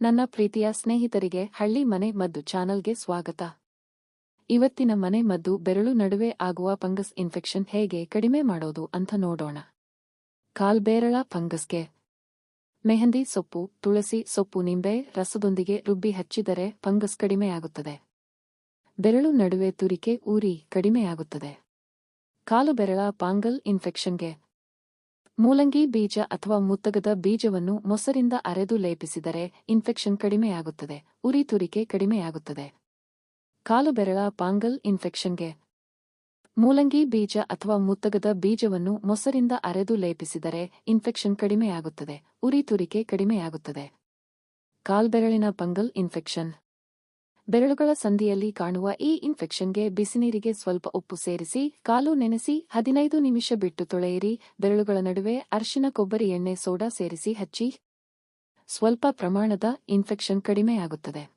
ನನ್ನ ಪ್ರೀತಿಯ ಸ್ನೇಹಿತರಿಗೆ ಹಳ್ಳಿ ಮನೆ ಮದ್ದು ಚಾನಲ್ಗೆ ಸ್ವಾಗತ. ಇವತ್ತಿನ ಮನೆ ಮದ್ದು ಬೆರಳು ನಡುವೆ ಆಗುವ ಫಂಗಸ್ ಇನ್ಫೆಕ್ಷನ್ ಹೇಗೆ ಕಡಿಮೆ ಮಾಡೋದು ಅಂತ ನೋಡೋಣ. ಕಾಲ್ಬೇರಳ ಫಂಗಸ್ಗೆ. ಮೆಹಂದಿ ಸೊಪ್ಪು, ತುಳಸಿ ಸೊಪ್ಪು ನಿಂಬೆ ರಸದೊಂದಿಗೆ ರುಬ್ಬಿ ಹಚ್ಚಿದರೆ ಫಂಗಸ್ ಕಡಿಮೆಯಾಗುತ್ತದೆ. ಬೆರಳು ನಡುವೆ ತುರಿಕೆ ಊರಿ ಕಡಿಮೆಯಾಗುತ್ತದೆ. ಕಾಲು ಬೆರಳ ಪಾಂಗಲ್ ಇನ್ಫೆಕ್ಷನ್ಗೆ. ಮೂಲಂಗಿ ಬೀಜ ಅಥವಾ ಮುತ್ತಗದ ಬೀಜವನ್ನು ಮೊಸರಿಂದ ಅರೆದು ಲೇಪಿಸಿದರೆ ಇನ್ಫೆಕ್ಷನ್ ಕಡಿಮೆಯಾಗುತ್ತದೆ, ಉರಿ ತುರಿಕೆ ಕಡಿಮೆಯಾಗುತ್ತದೆ. ಕಾಲು ಬೆರಳ ಪಾಂಗಲ್ ಇನ್ಫೆಕ್ಷನ್ಗೆ ಮೂಲಂಗಿ ಬೀಜ ಅಥವಾ ಮುತ್ತಗದ ಬೀಜವನ್ನು ಮೊಸರಿಂದ ಅರೆದು ಲೇಪಿಸಿದರೆ ಇನ್ಫೆಕ್ಷನ್ ಕಡಿಮೆಯಾಗುತ್ತದೆ, ಉರಿ ತುರಿಕೆ ಕಡಿಮೆಯಾಗುತ್ತದೆ. ಕಾಲ್ಬೆರಳಿನ ಪಂಗಲ್ ಇನ್ಫೆಕ್ಷನ್ ಬೆರಳುಗಳ ಸಂದಿಯಲ್ಲಿ ಕಾಣುವ ಈ ಇನ್ಫೆಕ್ಷನ್ಗೆ ಬಿಸಿನೀರಿಗೆ ಸ್ವಲ್ಪ ಉಪ್ಪು ಸೇರಿಸಿ, ಕಾಲು ನೆನೆಸಿ ಹದಿನೈದು ನಿಮಿಷ ಬಿಟ್ಟು ತೊಳೆಯಿರಿ. ಬೆರಳುಗಳ ನಡುವೆ ಅರಿಶಿನ, ಕೊಬ್ಬರಿ, ಎಣ್ಣೆ, ಸೋಡಾ ಸೇರಿಸಿ ಹಚ್ಚಿ. ಸ್ವಲ್ಪ ಪ್ರಮಾಣದ ಇನ್ಫೆಕ್ಷನ್ ಕಡಿಮೆಯಾಗುತ್ತದೆ.